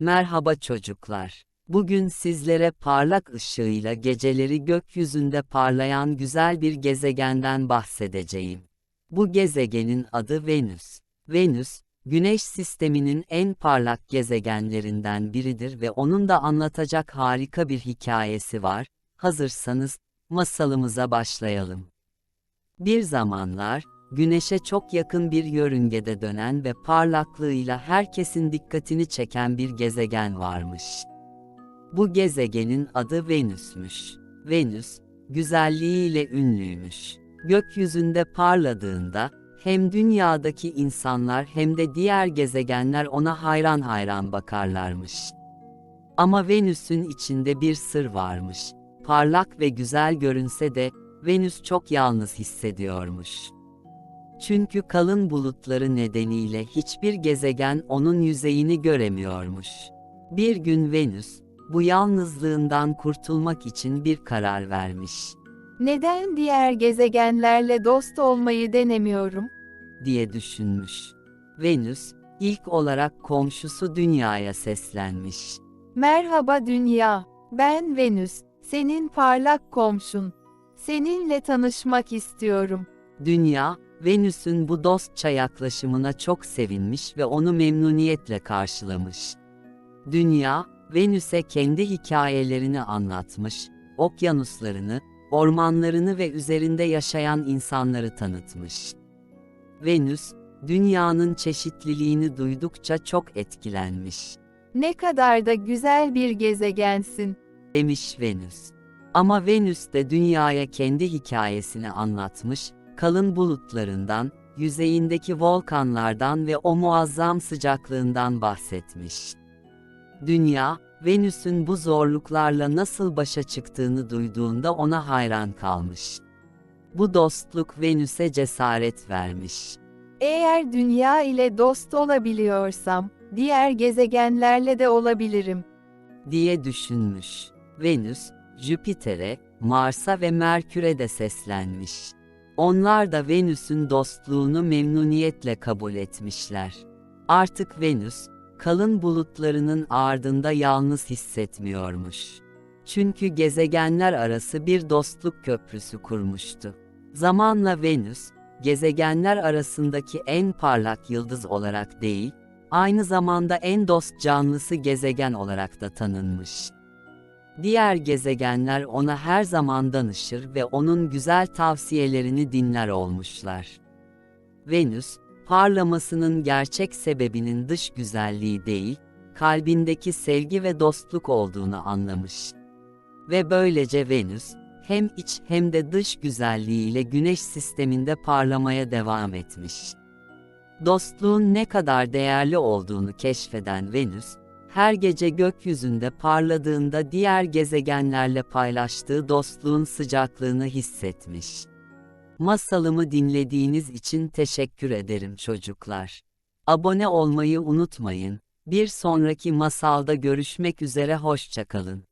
Merhaba çocuklar. Bugün sizlere parlak ışığıyla geceleri gökyüzünde parlayan güzel bir gezegenden bahsedeceğim. Bu gezegenin adı Venüs. Venüs, Güneş sisteminin en parlak gezegenlerinden biridir ve onun da anlatacak harika bir hikayesi var. Hazırsanız, masalımıza başlayalım. Bir zamanlar, Güneşe çok yakın bir yörüngede dönen ve parlaklığıyla herkesin dikkatini çeken bir gezegen varmış. Bu gezegenin adı Venüs'müş. Venüs, güzelliğiyle ünlüymüş. Gökyüzünde parladığında, hem dünyadaki insanlar hem de diğer gezegenler ona hayran hayran bakarlarmış. Ama Venüs'ün içinde bir sır varmış. Parlak ve güzel görünse de, Venüs çok yalnız hissediyormuş. Çünkü kalın bulutları nedeniyle hiçbir gezegen onun yüzeyini göremiyormuş. Bir gün Venüs, bu yalnızlığından kurtulmak için bir karar vermiş, Neden diğer gezegenlerle dost olmayı denemiyorum? diye düşünmüş. Venüs, ilk olarak komşusu Dünya'ya seslenmiş. Merhaba dünya. Ben Venüs, senin parlak komşun. Seninle tanışmak istiyorum. Dünya, Venüs'ün bu dostça yaklaşımına çok sevinmiş ve onu memnuniyetle karşılamış. Dünya, Venüs'e kendi hikayelerini anlatmış, okyanuslarını, ormanlarını ve üzerinde yaşayan insanları tanıtmış. Venüs, dünyanın çeşitliliğini duydukça çok etkilenmiş, Ne kadar da güzel bir gezegensin. demiş Venüs. Ama Venüs de dünyaya kendi hikayesini anlatmış, kalın bulutlarından, yüzeyindeki volkanlardan ve o muazzam sıcaklığından bahsetmiş. Dünya, Venüs'ün bu zorluklarla nasıl başa çıktığını duyduğunda ona hayran kalmış. Bu dostluk Venüs'e cesaret vermiş. Eğer dünya ile dost olabiliyorsam, diğer gezegenlerle de olabilirim. diye düşünmüş. Venüs, Jüpiter'e, Mars'a ve Merkür'e de seslenmiş. Onlar da Venüs'ün dostluğunu memnuniyetle kabul etmişler. Artık Venüs, kalın bulutlarının ardında yalnız hissetmiyormuş. Çünkü gezegenler arası bir dostluk köprüsü kurmuştu. Zamanla Venüs, gezegenler arasındaki en parlak yıldız olarak değil, aynı zamanda en dost canlısı gezegen olarak da tanınmış. Diğer gezegenler ona her zaman danışır ve onun güzel tavsiyelerini dinler olmuşlar. Venüs, parlamasının gerçek sebebinin dış güzelliği değil, kalbindeki sevgi ve dostluk olduğunu anlamış. Ve böylece Venüs, hem iç hem de dış güzelliğiyle güneş sisteminde parlamaya devam etmiş. Dostluğun ne kadar değerli olduğunu keşfeden Venüs, her gece gökyüzünde parladığında diğer gezegenlerle paylaştığı dostluğun sıcaklığını hissetmiş. Masalımı dinlediğiniz için teşekkür ederim çocuklar. Abone olmayı unutmayın. Bir sonraki masalda görüşmek üzere hoşçakalın.